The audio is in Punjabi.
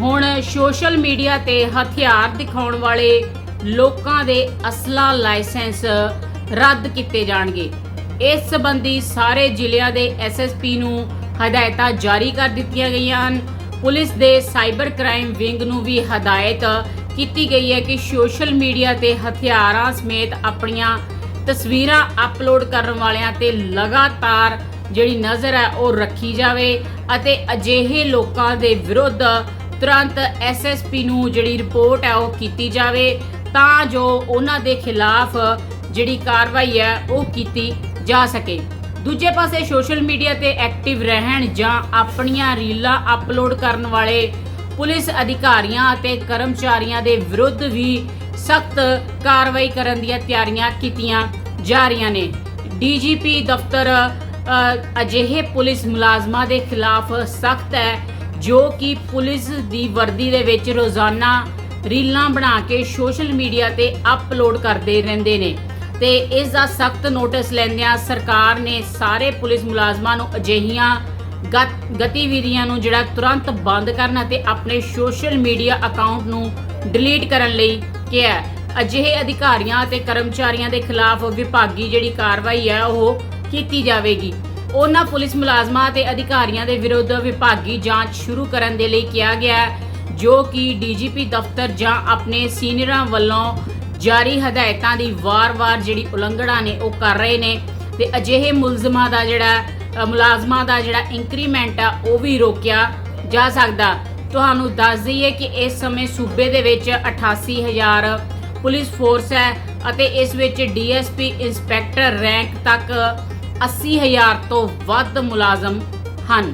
ਹੁਣ ਸੋਸ਼ਲ ਮੀਡੀਆ ਤੇ ਹਥਿਆਰ ਦਿਖਾਉਣ ਵਾਲੇ ਲੋਕਾਂ ਦੇ ਅਸਲਾ ਲਾਇਸੈਂਸ ਰੱਦ ਕੀਤੇ ਜਾਣਗੇ। ਇਸ ਸੰਬੰਧੀ ਸਾਰੇ ਜ਼ਿਲ੍ਹਿਆਂ ਦੇ ਐਸਐਸਪੀ ਨੂੰ ਹਦਾਇਤਾਂ ਜਾਰੀ ਕਰ ਦਿੱਤੀਆਂ ਗਈਆਂ ਹਨ। ਪੁਲਿਸ ਦੇ ਸਾਈਬਰ ਕ੍ਰਾਈਮ ਵਿੰਗ ਨੂੰ ਵੀ ਹਦਾਇਤ ਕੀਤੀ ਗਈ ਹੈ ਕਿ ਸੋਸ਼ਲ ਮੀਡੀਆ ਤੇ ਹਥਿਆਰਾਂ ਸਮੇਤ ਆਪਣੀਆਂ ਤਸਵੀਰਾਂ ਅਪਲੋਡ ਕਰਨ ਵਾਲਿਆਂ ਤੇ ਲਗਾਤਾਰ ਜਿਹੜੀ ਨਜ਼ਰ ਹੈ ਉਹ ਰੱਖੀ ਜਾਵੇ ਅਤੇ ਅਜਿਹੇ ਲੋਕਾਂ ਦੇ ਵਿਰੁੱਧ ਤੁਰੰਤ ਐਸਐਸਪੀ ਨੂੰ ਜਿਹੜੀ ਰਿਪੋਰਟ ਹੈ ਉਹ ਕੀਤੀ ਜਾਵੇ, ਤਾਂ ਜੋ ਉਹਨਾਂ ਦੇ ਖਿਲਾਫ ਜਿਹੜੀ ਕਾਰਵਾਈ ਹੈ ਉਹ ਕੀਤੀ ਜਾ ਸਕੇ। ਦੂਜੇ ਪਾਸੇ ਸੋਸ਼ਲ ਮੀਡੀਆ ਤੇ ਐਕਟਿਵ ਰਹਿਣ ਜਾਂ ਆਪਣੀਆਂ ਰੀਲਾਂ ਅਪਲੋਡ ਕਰਨ ਵਾਲੇ ਪੁਲਿਸ ਅਧਿਕਾਰੀਆਂ ਅਤੇ ਕਰਮਚਾਰੀਆਂ ਦੇ ਵਿਰੁੱਧ ਵੀ ਸਖਤ ਕਾਰਵਾਈ ਕਰਨ ਦੀਆਂ ਤਿਆਰੀਆਂ ਕੀਤੀਆਂ ਜਾ ਰਹੀਆਂ ਨੇ। ਡੀਜੀਪੀ ਦਫ਼ਤਰ ਅਜਿਹੇ ਪੁਲਿਸ ਮੁਲਾਜ਼ਮਾਂ ਦੇ ਖਿਲਾਫ ਸਖਤ ਹੈ ਜੋ ਕਿ ਪੁਲਿਸ ਦੀ ਵਰਦੀ ਦੇ ਵਿੱਚ ਰੋਜ਼ਾਨਾ ਰੀਲਾਂ ਬਣਾ ਕੇ ਸੋਸ਼ਲ ਮੀਡੀਆ ਤੇ ਅਪਲੋਡ ਕਰਦੇ ਰਹਿੰਦੇ ਨੇ ਤੇ ਇਸ ਦਾ ਸਖਤ ਨੋਟਿਸ ਲੈਂਦਿਆਂ ਸਰਕਾਰ ਨੇ ਸਾਰੇ ਪੁਲਿਸ ਮੁਲਾਜ਼ਮਾਂ ਨੂੰ ਅਜਿਹੀਆਂ ਗਤ- ਗਤੀਵਿਧੀਆਂ ਨੂੰ ਜਿਹੜਾ ਤੁਰੰਤ ਬੰਦ ਕਰਨ ਅਤੇ ਆਪਣੇ ਸੋਸ਼ਲ ਮੀਡੀਆ ਅਕਾਊਂਟ ਨੂੰ ਡਿਲੀਟ ਕਰਨ ਲਈ ਕਿਹਾ ਅਜਿਹੇ ਅਧਿਕਾਰੀਆਂ ਅਤੇ ਕਰਮਚਾਰੀਆਂ ਦੇ ਖਿਲਾਫ ਵਿਭਾਗੀ ਜਿਹੜੀ ਕਾਰਵਾਈ ਹੈ ਉਹ ਕੀਤੀ ਜਾਵੇਗੀ। ਉਹਨਾਂ ਪੁਲਿਸ ਮੁਲਾਜ਼ਮਾਂ ਤੇ ਅਧਿਕਾਰੀਆਂ ਦੇ ਵਿਰੁੱਧ ਵਿਭਾਗੀ ਜਾਂਚ ਸ਼ੁਰੂ ਕਰਨ ਦੇ ਲਈ ਕਿਹਾ ਗਿਆ ਜੋ ਕਿ ਡੀਜੀਪੀ ਦਫ਼ਤਰ ਜਾਂ ਆਪਣੇ ਸੀਨੀਅਰਾਂ ਵੱਲੋਂ ਜਾਰੀ ਹਦਾਇਤਾਂ ਦੀ ਵਾਰ-ਵਾਰ ਜਿਹੜੀ ਉਲੰਘਣਾ ਨੇ ਉਹ ਕਰ ਰਹੇ ਨੇ ਤੇ ਅਜਿਹੇ ਮੁਲਜ਼ਮਾਂ ਦਾ ਜਿਹੜਾ ਮੁਲਾਜ਼ਮਾਂ ਦਾ ਜਿਹੜਾ ਇੰਕਰੀਮੈਂਟ ਆ, ਉਹ ਵੀ ਰੋਕਿਆ ਜਾ ਸਕਦਾ। ਤੁਹਾਨੂੰ ਦੱਸ ਦਈਏ ਕਿ ਇਸ ਸਮੇਂ ਸੂਬੇ ਦੇ ਵਿੱਚ 88000 ਪੁਲਿਸ ਫੋਰਸ ਹੈ ਅਤੇ ਇਸ ਵਿੱਚ ਡੀਐਸਪੀ ਇੰਸਪੈਕਟਰ ਰੈਂਕ ਤੱਕ 80000 ਤੋਂ ਵੱਧ ਮੁਲਾਜ਼ਮ ਹਨ।